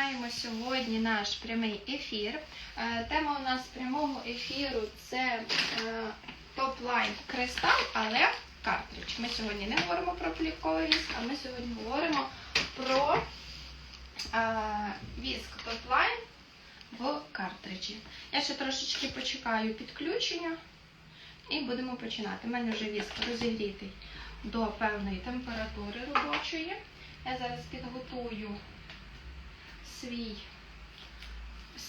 Маємо сьогодні наш прямий ефір. Е, Тема у нас прямого ефіру це е, топ-лайн кристал, але картридж. Ми сьогодні не говоримо про плівковий віск, а ми сьогодні говоримо про е, віск топ-лайн в картриджі. Я ще трошечки почекаю підключення і будемо починати. У мене вже віск розігрітий до певної температури робочої. Я зараз підготую свій,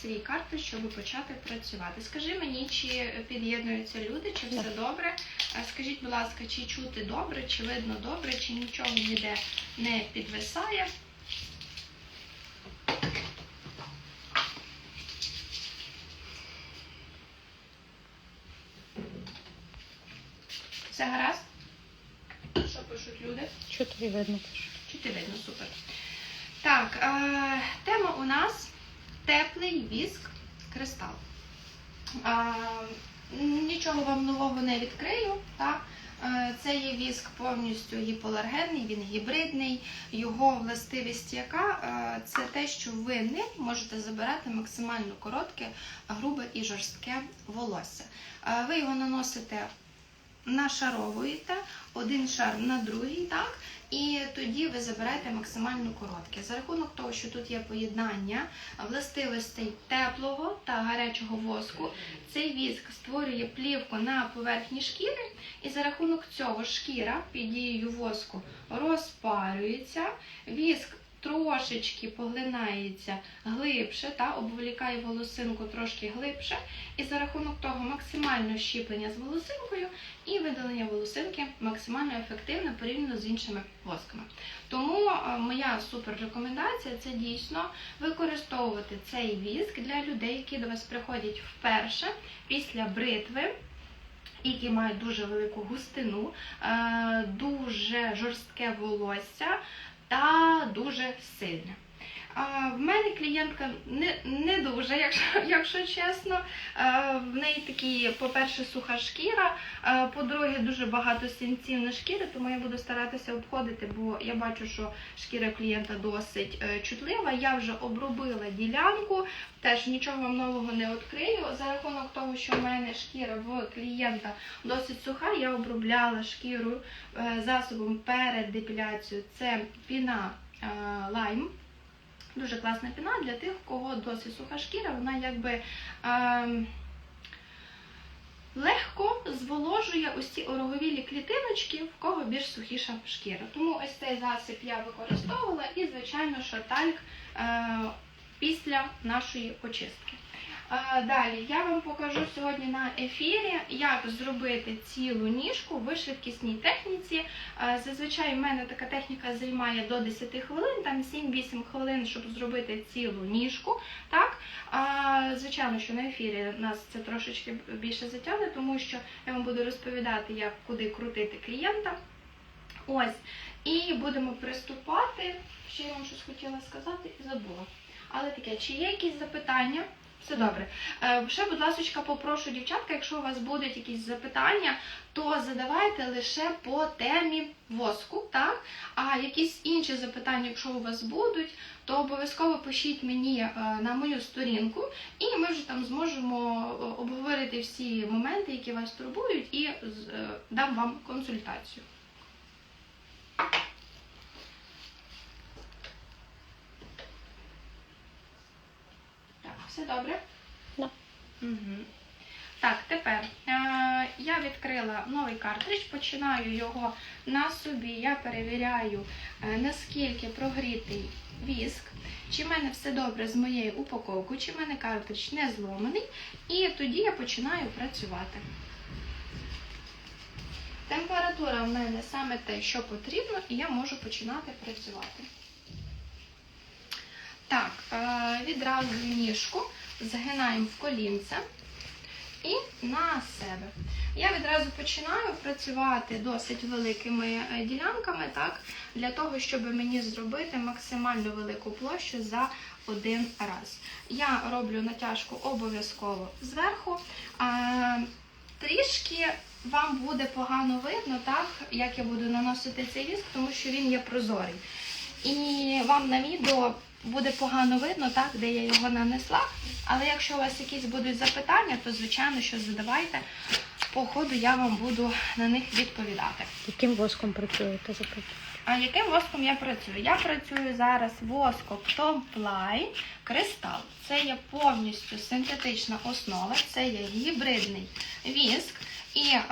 свій картридж, щоб почати працювати. Скажи мені, чи під'єднуються люди, чи все добре. Скажіть, будь ласка, чи чути добре, чи видно добре, чи нічого ніде не підвисає. Все гаразд? Що пишуть люди? Тобі видно? Чи ти видно? Супер. Е, тема у нас теплий віск кристал. Е, нічого вам нового не відкрию. Так? Е, Це є віск повністю гіпоалергенний, він гібридний. Його властивість яка це те, що ви ним можете забирати максимально коротке, грубе і жорстке волосся. Ви його наносите нашаровуєте один шар на другий, так? І тоді ви забираєте максимально коротке. За рахунок того, що тут є поєднання властивостей теплого та гарячого воску, цей віск створює плівку на поверхні шкіри, і за рахунок цього шкіра під дією воску розпарюється, віск трошечки поглинається глибше та обволікає волосинку трошки глибше, і за рахунок того максимально щіплення з волосинкою і видалення волосинки максимально ефективне порівняно з іншими восками. Тому е, моя супер рекомендація це дійсно використовувати цей віск для людей, які до вас приходять вперше після бритви. Які мають дуже велику густину, е, дуже жорстке волосся та дуже сильне. А, В мене клієнтка не, не дуже, якщо, якщо чесно. В неї такі, по-перше, суха шкіра, по-друге, дуже багато сінців на шкірі, тому я буду старатися обходити, бо я бачу, що шкіра клієнта досить е, чутлива. Я вже обробила ділянку, теж нічого вам нового не відкрию. За рахунок того, що в мене шкіра в клієнта досить суха, я обробляла шкіру е, засобом перед депіляцією. Це піна е, лайм. Дуже класна піна для тих, у кого досить суха шкіра, вона якби Е легко зволожує ось ці ороговілі клітиночки, в кого більш сухіша шкіра. Тому ось цей засіб я використовувала і, звичайно, шатальк е, після нашої очистки. Далі я вам покажу сьогодні на ефірі, як зробити цілу ніжку в швидкісній техніці. Зазвичай в мене така техніка займає до 10 хвилин, там 7-8 хвилин, щоб зробити цілу ніжку. Так? Звичайно, що на ефірі нас це трошечки більше затягне, тому що я вам буду розповідати, як куди крутити клієнта. Ось. І будемо приступати. Ще я вам щось хотіла сказати і забула. Але таке, чи є якісь запитання? Все добре. Е, Ще, будь ласка, попрошу дівчатка, якщо у вас будуть якісь запитання, то задавайте лише по темі воску, так? А якісь інші запитання, якщо у вас будуть, то обов'язково пишіть мені е, на мою сторінку, і ми вже там зможемо е, обговорити всі моменти, які вас турбують, і дам вам консультацію. Так, все добре? Да. Угу. Так, тепер е, я відкрила новий картридж, починаю його на собі. Я перевіряю, е, наскільки прогрітий віск, чи в мене все добре з моєю упаковкою, чи в мене картридж не зломаний. І тоді я починаю працювати. Температура в мене саме те, що потрібно, і я можу починати працювати. Так, е, відразу ніжку згинаємо в колінце і на себе. Я відразу починаю працювати досить великими е, ділянками, так, для того, щоб мені зробити максимально велику площу за один раз. Я роблю натяжку обов'язково зверху. А, трішки вам буде погано видно, так, як я буду наносити цей віск, тому що він є прозорий. І вам на відео буде погано видно, так, де я його нанесла. Але якщо у вас якісь будуть запитання, то звичайно, що задавайте. По ходу я вам буду на них відповідати. Яким воском працюєте? А яким воском я працюю? Я працюю зараз воском Tomplay Кристал. Це є повністю синтетична основа, це є гібридний віск. І е,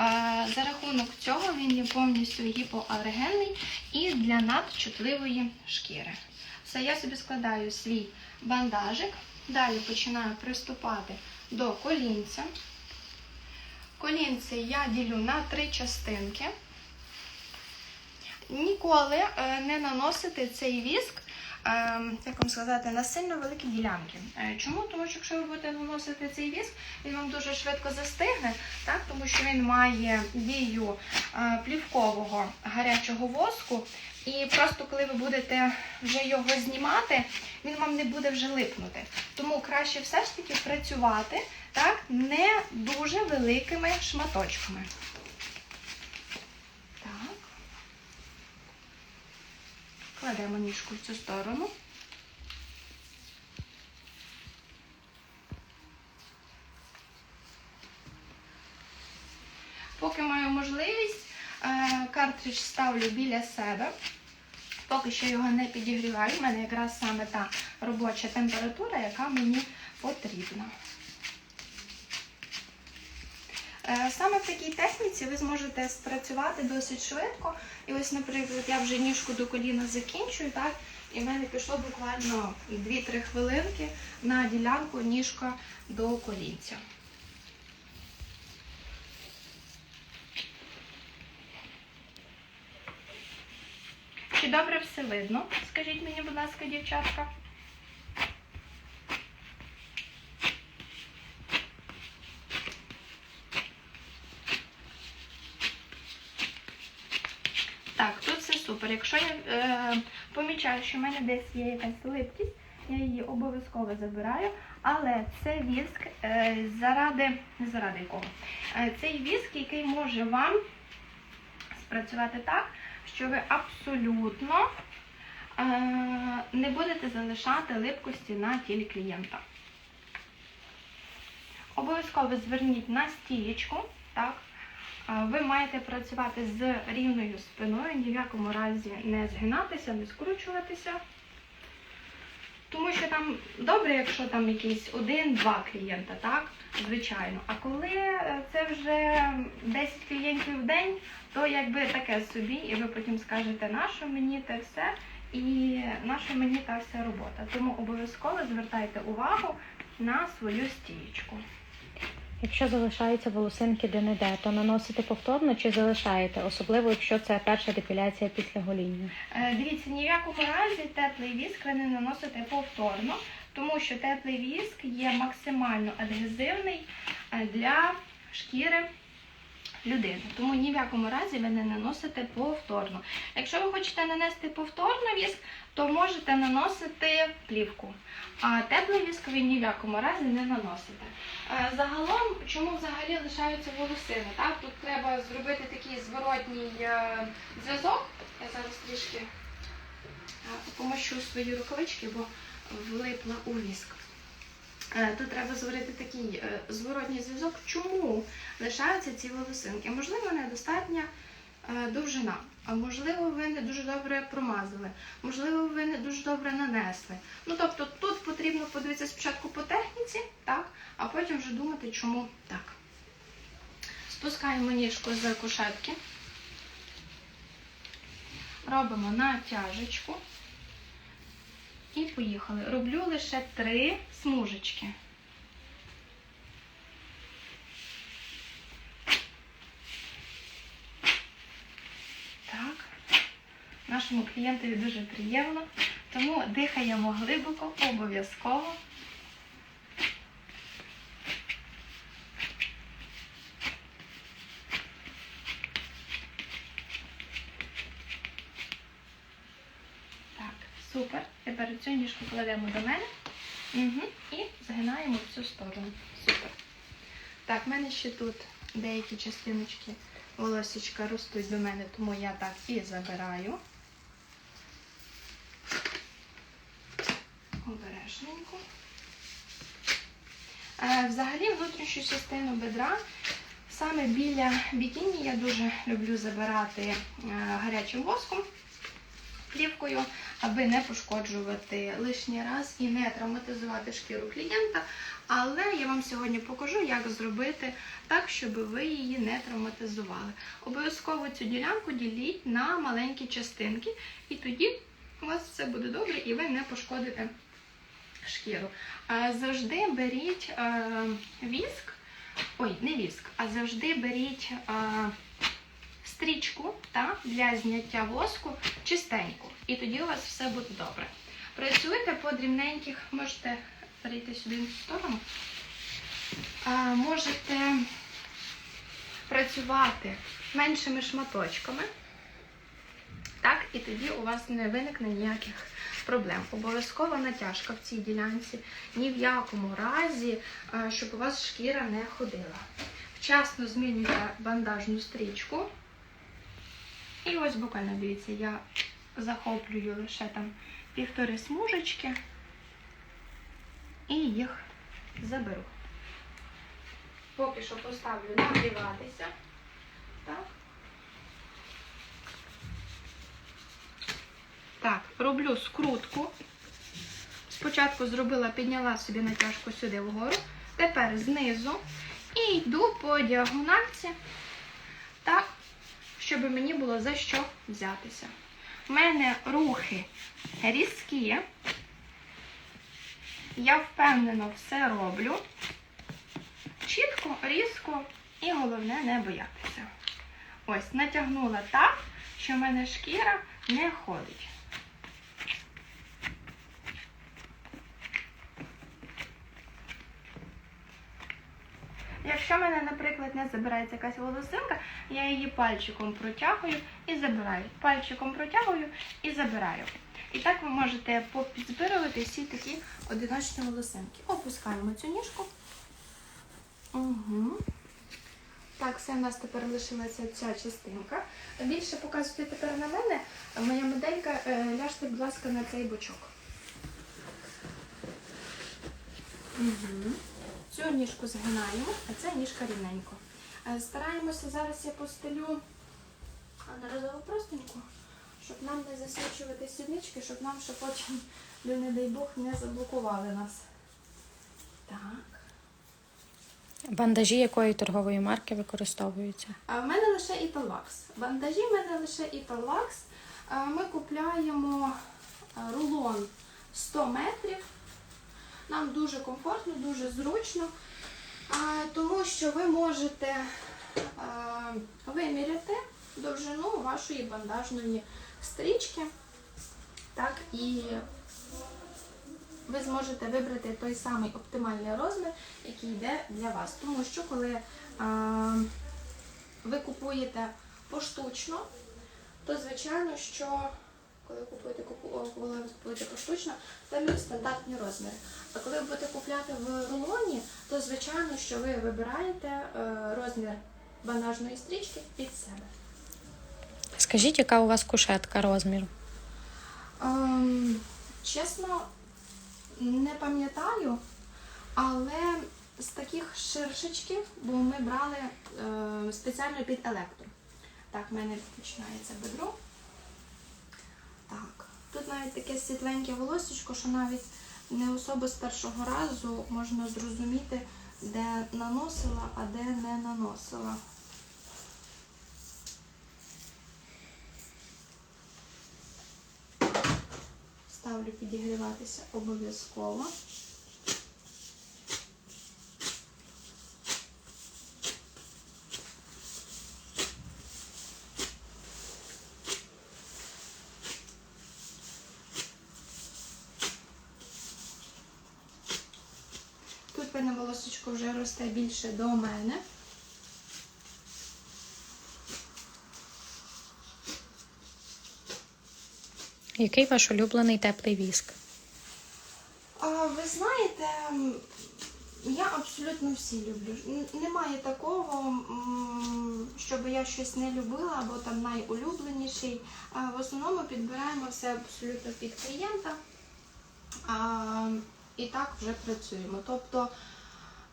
за рахунок цього він є повністю гіпоалергенний і для надчутливої шкіри. Все, я собі складаю свій бандажик. Далі починаю приступати до колінця. Колінце я ділю на три частинки. Ніколи е, не наносити цей віск, як вам сказати, на сильно великі ділянки. Е, Чому? Тому що якщо ви будете наносити цей віск, він вам дуже швидко застигне, так? тому що він має дію е, плівкового гарячого воску. І просто коли ви будете вже його знімати, він вам не буде вже липнути. Тому краще все ж таки працювати так, не дуже великими шматочками. Так. Кладемо ніжку в цю сторону. Поки маю можливість, е, картридж ставлю біля себе. Поки що його не підігріваю. У мене якраз саме та робоча температура, яка мені потрібна. Е, Саме в такій техніці ви зможете спрацювати досить швидко. І ось, наприклад, я вже ніжку до коліна закінчую, так? І в мене пішло буквально 2-3 хвилинки на ділянку ніжка до колінця. Чи добре все видно? Скажіть мені, будь ласка, дівчатка. Так, тут супер. Якщо я е, помічаю, що в мене десь є якась липкість, я її обов'язково забираю. Але це віск е, заради, не заради кого. Е, цей віск, який може вам спрацювати так, що ви абсолютно е, не будете залишати липкості на тілі клієнта. Обов'язково зверніть на стієчку, так? Ви маєте працювати з рівною спиною, ні в якому разі не згинатися, не скручуватися. Тому що там добре, якщо там якийсь один-два клієнта, так, звичайно. А коли е, це вже 10 клієнтів в день, то якби таке собі, і ви потім скажете, нащо мені те все, і нащо мені та вся робота. Тому обов'язково звертайте увагу на свою стієчку. Якщо залишаються волосинки де-не-де, то наносите повторно чи залишаєте, особливо якщо це перша депіляція після гоління. Е, Дивіться, ні в якому разі теплий віск ви не наносите повторно, тому що теплий віск є максимально адгезивний е, для шкіри людини. Тому ні в якому разі ви не наносите повторно. Якщо ви хочете нанести повторно віск, то можете наносити плівку. А теплий віск ви ні в якому разі не наносите. Е, Загалом, чому взагалі лишаються волосини? Так? Тут треба зробити такий зворотній е, зв'язок. Я зараз трішки е, помощу свої рукавички, бо влипла у віск. Е, Тут треба зварити такий е, зворотній зв'язок. Чому лишаються ці волосинки? Можливо, недостатня е, довжина, а можливо, ви не дуже добре промазали, можливо, ви не дуже добре нанесли. Ну тобто тут потрібно подивитися спочатку по техніці, так, а потім вже думати, чому так. Спускаємо ніжку з кушетки. Робимо натяжечку. І поїхали. Роблю лише три смужечки. Так. Нашому клієнтові дуже приємно, тому дихаємо глибоко, обов'язково. Так, супер. Тепер цю ніжку кладемо до мене угу. і згинаємо в цю сторону. Супер. Так, в мене ще тут деякі частиночки волосічка ростуть до мене, тому я так і забираю. обережненько. Е, Взагалі внутрішню частину бедра, саме біля бікіні я дуже люблю забирати е, гарячим воском, плівкою, аби не пошкоджувати лишній раз і не травматизувати шкіру клієнта. Але я вам сьогодні покажу, як зробити так, щоб ви її не травматизували. Обов'язково цю ділянку діліть на маленькі частинки, і тоді у вас все буде добре і ви не пошкодите шкіру. Завжди беріть е, віск, ой, не віск, а завжди беріть е, стрічку та, для зняття воску чистеньку. І тоді у вас все буде добре. Працюйте по дрібненьких, можете перейти сюди в сторону. А, можете працювати меншими шматочками. Так, і тоді у вас не виникне ніяких проблем. Обов'язкова натяжка в цій ділянці. Ні в якому разі, щоб у вас шкіра не ходила. Вчасно змінюйте бандажну стрічку. І ось буквально дивіться, я захоплюю лише там півтори смужечки і їх заберу. Поки що поставлю нагріватися. Так. Так, роблю скрутку. Спочатку зробила, підняла собі натяжку сюди вгору. Тепер знизу. І йду по діагональці, так, щоб мені було за що взятися. У мене рухи різкі. Я впевнено все роблю. Чітко, різко і головне не боятися. Ось, натягнула так, що в мене шкіра не ходить. Якщо мене, наприклад, не забирається якась волосинка, я її пальчиком протягую і забираю. Пальчиком протягую і забираю. І так ви можете попідзбирувати всі такі одиночні волосинки. Опускаємо цю ніжку. Угу. Так, все, в нас тепер лишилася ця частинка. Більше показуйте тепер на мене. Моя моделька, е, ляжте, будь ласка, на цей бочок. Угу. Цю ніжку згинаємо, а це ніжка рівненько. Е, Стараємося зараз я постелю одноразову простеньку, щоб нам не засвічувати сіднички, щоб нам ще потім, не дай Бог, не заблокували нас. Так. Бандажі якої торгової марки використовуються? А в мене лише Italax. Бандажі в мене лише Italax. А Ми купляємо рулон 100 метрів. Нам дуже комфортно, дуже зручно, тому що ви можете виміряти довжину вашої бандажної стрічки. Так, і ви зможете вибрати той самий оптимальний розмір, який йде для вас. Тому що коли ви купуєте поштучно, то звичайно, що коли купуєте, купу- коли ви купуєте поштучно, там є стандартні розміри. А коли ви будете купляти в рулоні, то звичайно, що ви вибираєте е, розмір бандажної стрічки під себе. Скажіть, яка у вас кушетка розміру? Ем, чесно, не пам'ятаю, але з таких ширшечків, бо ми брали е, спеціально під електро. Так, в мене починається бедро. Так, тут навіть таке світленьке волосечко, що навіть не особо з першого разу можна зрозуміти, де наносила, а де не наносила. Ставлю підігріватися обов'язково. Тут в мене волосочко вже росте більше до мене. Який ваш улюблений теплий віск? А, ви знаєте, я абсолютно всі люблю. Немає такого, щоб я щось не любила або там найулюбленіший. А, В основному підбираємо все абсолютно під клієнта. А, так вже працюємо. Тобто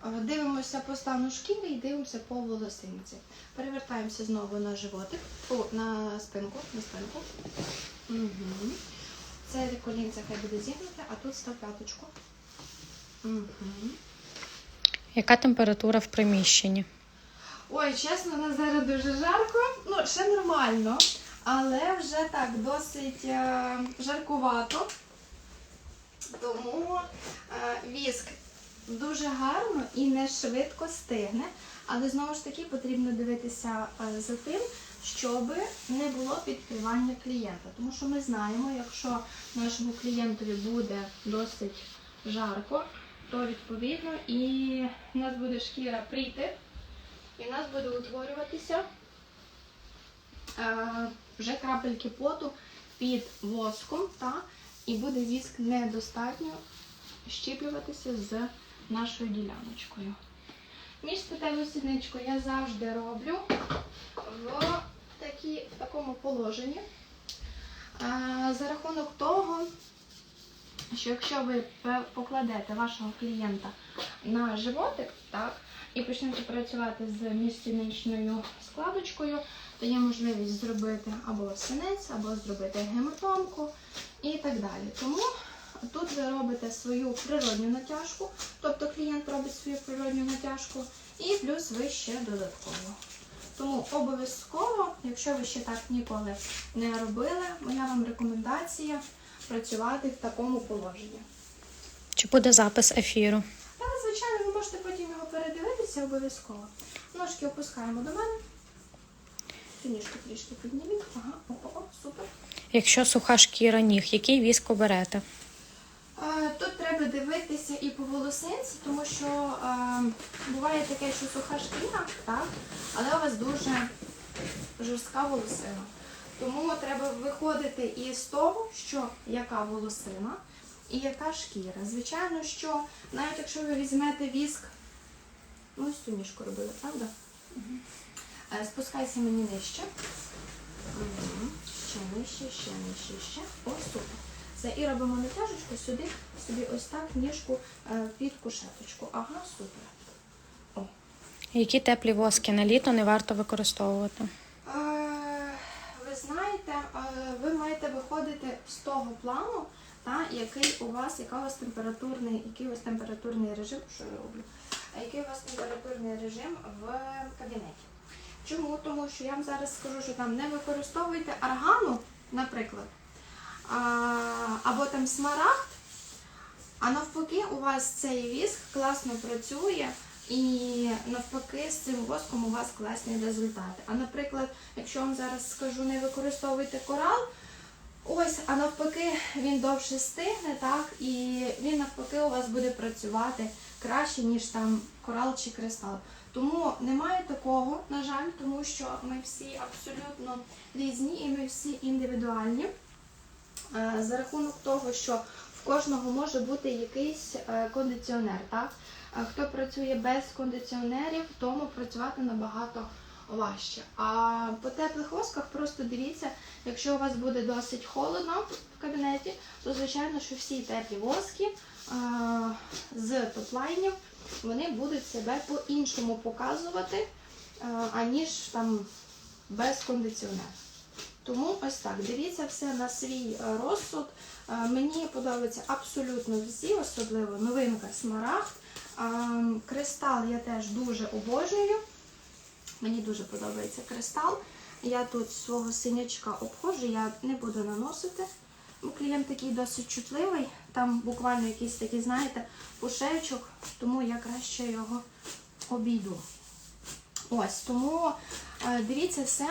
дивимося по стану шкіри і дивимося по волосинці. Перевертаємося знову на животик, о, на спинку, на спинку. Угу. Це колінця хай буде зігнуте, а тут став п'яточку. Угу. Яка температура в приміщенні? Ой, чесно, на зараз дуже жарко. Ну, ще нормально, але вже так досить е, жаркувато. Тому е, віск дуже гарно і не швидко стигне. Але знову ж таки потрібно дивитися е, за тим, щоб не було підкривання клієнта. Тому що ми знаємо, якщо нашому клієнтові буде досить жарко, то відповідно і в нас буде шкіра прийти. І в нас буде утворюватися е, вже крапельки поту під воском, та, і буде віск недостатньо щіплюватися з нашою діляночкою. Між статеву сідничку я завжди роблю в, такі, в такому положенні. За рахунок того, що якщо ви покладете вашого клієнта на животик, так, і почнете працювати з міжстіничною складочкою, то є можливість зробити або синець, або зробити гематомку і так далі. Тому тут ви робите свою природню натяжку, тобто клієнт робить свою природню натяжку, і плюс ви ще додатково. Тому обов'язково, якщо ви ще так ніколи не робили, моя вам рекомендація працювати в такому положенні. Чи буде запис ефіру? Та, звичайно, ви можете потім його передивитися обов'язково. Ножки опускаємо до мене. Цю ніжку трішки підніміть. Ага, о-о-о, супер. Якщо суха шкіра ніг, який віск оберете? Е, Тут треба дивитися і по тому що е, буває таке, що суха шкіра, так, але у вас дуже жорстка волосина. Тому треба виходити із того, що яка волосина і яка шкіра. Звичайно, що навіть якщо ви візьмете віск, ну ось цю ніжку робили, правда? Е, Спускайся мені нижче. Ще нижче, ще нижче, ще. О, супер. Все, і робимо натяжечку сюди, собі ось так ніжку е, під кушеточку. Ага, супер. Які теплі воски на літо не варто використовувати? Е, Ви знаєте, е, ви маєте виходити з того плану, та, який у вас, яка у вас температурний, який у вас температурний режим, що я роблю? Який у вас температурний режим в кабінеті? Чому? Тому що я вам зараз скажу, що там не використовуйте аргану, наприклад, або там смарагд, а навпаки, у вас цей віск класно працює, і навпаки, з цим воском у вас класні результати. А наприклад, якщо вам зараз скажу, не використовуйте корал, ось, а навпаки, він довше стигне, так, і він навпаки у вас буде працювати краще, ніж там корал чи кристал. Тому немає такого, на жаль, тому що ми всі абсолютно різні і ми всі індивідуальні. Е, За рахунок того, що в кожного може бути якийсь е, кондиціонер, так? Хто працює без кондиціонерів, тому працювати набагато важче. А по теплих восках просто дивіться, якщо у вас буде досить холодно в кабінеті, то звичайно, що всі теплі воски е, з топлайнів вони будуть себе по-іншому показувати, е, аніж там без кондиціонера. Тому ось так, дивіться все на свій е, розсуд. Е, Мені подобаються абсолютно всі, особливо новинка смарагд. Кристал я теж дуже обожнюю. Мені дуже подобається кристал. Я тут свого синячка обходжу, я не буду наносити. Бо Клієнт такий досить чутливий, там буквально якийсь такий, знаєте, пушечок, тому я краще його обійду. Ось, тому е, дивіться все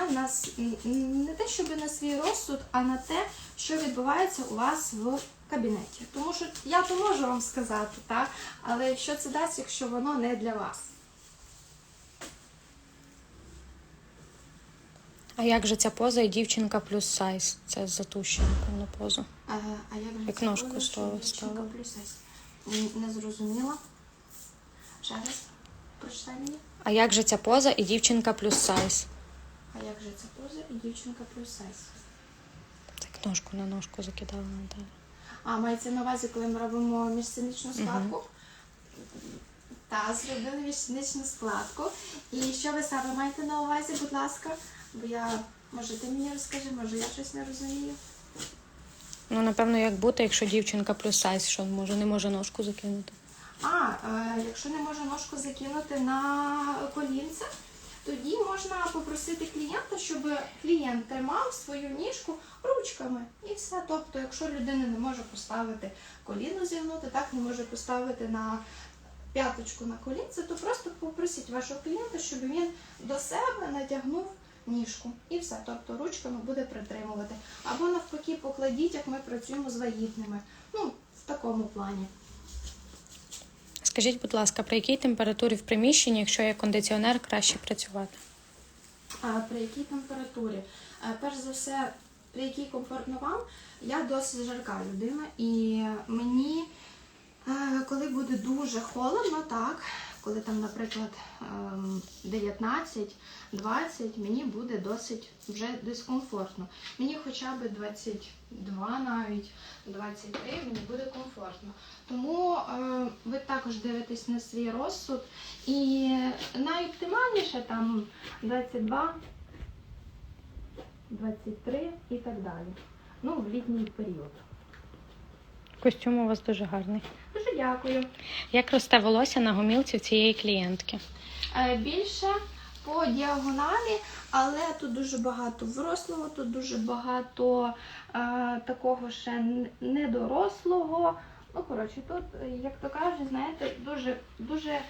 м, не те, щоб на свій розсуд, а на те, що відбувається у вас в кабінеті. Тому що я то можу вам сказати, так? але що це дасть, якщо воно не для вас? А як же ця поза і дівчинка плюс сайз? Це затущена повна поза. А, а як, же Як це ножку що стала- дівчинка ставила. плюс С? М, Не зрозуміла. Ще раз прочитай мені. А як же ця поза і дівчинка плюс сайз? А як же це поза і дівчинка плюс сайз? Так ножку на ножку закидала Наталя. А, мається на увазі, коли ми робимо міжсиничну складку. Та, зробили міжсиничну складку. І що ви саме маєте на увазі, будь ласка? Бо я, може, ти мені розкажи, може я щось не розумію. Ну, напевно, як бути, якщо дівчинка плюс сайз, що може не може ножку закинути. А, е, якщо не може ножку закинути на колінце, тоді можна попросити клієнта, щоб клієнт тримав свою ніжку ручками. І все. Тобто, якщо людина не може поставити коліно зігнути, так не може поставити на п'яточку на колінце, то просто попросіть вашого клієнта, щоб він до себе натягнув ніжку. І все. Тобто ручками буде притримувати. Або навпаки, покладіть, як ми працюємо з вагітними. Ну, в такому плані. Скажіть, будь ласка, при якій температурі в приміщенні, якщо є кондиціонер, краще працювати? А при якій температурі? А, Перш за все, при якій комфортно вам, я досить жарка людина, і мені, а, коли буде дуже холодно, так, коли там, наприклад, ем, 19-20, мені буде досить вже дискомфортно. Мені хоча б 22 навіть 23 мені буде комфортно. Тому е, ви також дивитесь на свій розсуд. І найоптимальніше там 22, 23 і так далі. Ну, в літній період. Костюм у вас дуже гарний. Дуже дякую. Як росте волосся на гомілці цієї клієнтки? Е, Більше по діагоналі, але тут дуже багато врослого, тут дуже багато е, такого ще недорослого. Ну, коротше, тут, е, як то кажуть, знаєте, дуже, дуже е,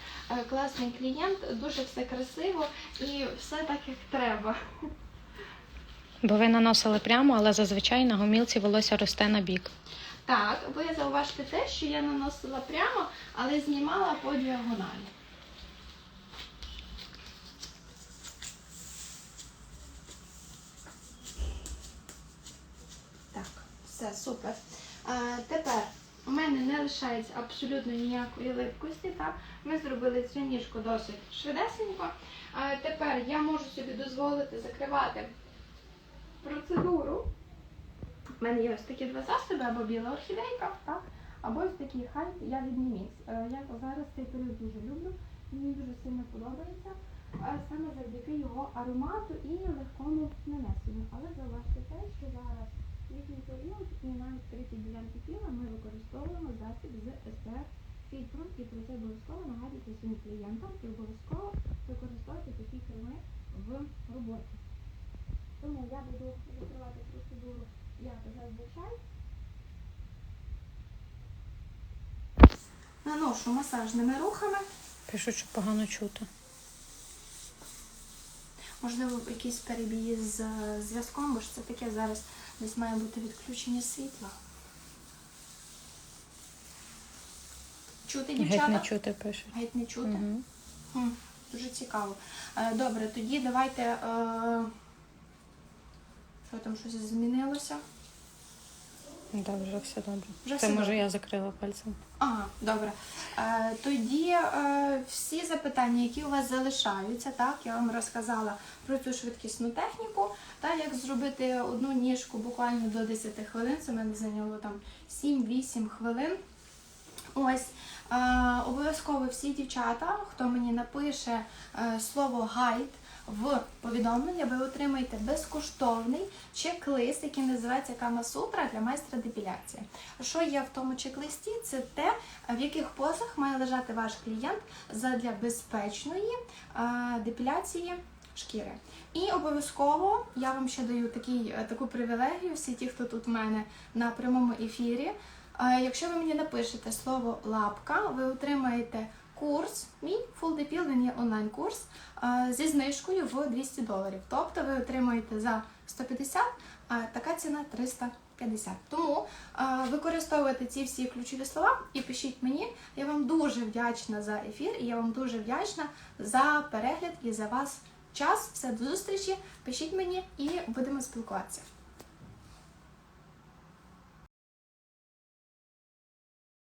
класний клієнт, дуже все красиво і все так, як треба. Бо ви наносили прямо, але зазвичай на гомілці волосся росте на бік. Так, ви зауважте те, що я наносила прямо, але знімала по діагоналі. Так, все, супер. А, тепер у мене не лишається абсолютно ніякої липкості. Так? Ми зробили цю ніжку досить швидесенько. А, тепер я можу собі дозволити закривати процедуру. У мене є ось такі два засоби, або біла орхідейка, так? або ось такий хай я від Німіць. Е, Я зараз цей період дуже люблю, мені дуже сильно подобається, е, саме завдяки його аромату і легкому нанесенню. Але зауважте те, що зараз літній період і навіть третій ділянки тіла ми використовуємо засіб з SPF фільтром і про це обов'язково нагадуйте своїм клієнтам і обов'язково використовуйте такі креми в роботі. Тому я буду відкривати процедуру як зазвичай. Наношу масажними рухами. Пишуть, що погано чути. Можливо, якісь перебії з е, зв'язком, бо ж це таке зараз десь має бути відключення світла. Чути, Геть не чути, пишуть. Геть не чути. Угу. Хм, дуже цікаво. Е, Добре, тоді давайте. Е... Що там щось змінилося? Да, вже все добре. Вже Це все може добре. я закрила пальцем. Ага, добре. Е, тоді е, всі запитання, які у вас залишаються, так, я вам розказала про цю швидкісну техніку, та як зробити одну ніжку буквально до 10 хвилин. Це мене зайняло там 7-8 хвилин. Ось. Е, обов'язково всі дівчата, хто мені напише е, слово гайд в повідомлення, ви отримаєте безкоштовний чек-лист, який називається Кама Сутра для майстра депіляції. Що є в тому чек-листі? Це те, в яких позах має лежати ваш клієнт задля безпечної депіляції шкіри. І обов'язково я вам ще даю такий, е, таку привілегію, всі ті, хто тут в мене на прямому ефірі. Е, Якщо ви мені напишете слово лапка, ви отримаєте курс, мій Full Depil, він є онлайн-курс зі знижкою в 200 доларів. Тобто ви отримаєте за 150, а така ціна 350. Тому використовуйте ці всі ключові слова і пишіть мені. Я вам дуже вдячна за ефір, і я вам дуже вдячна за перегляд і за вас час. Все до зустрічі. Пишіть мені і будемо спілкуватися.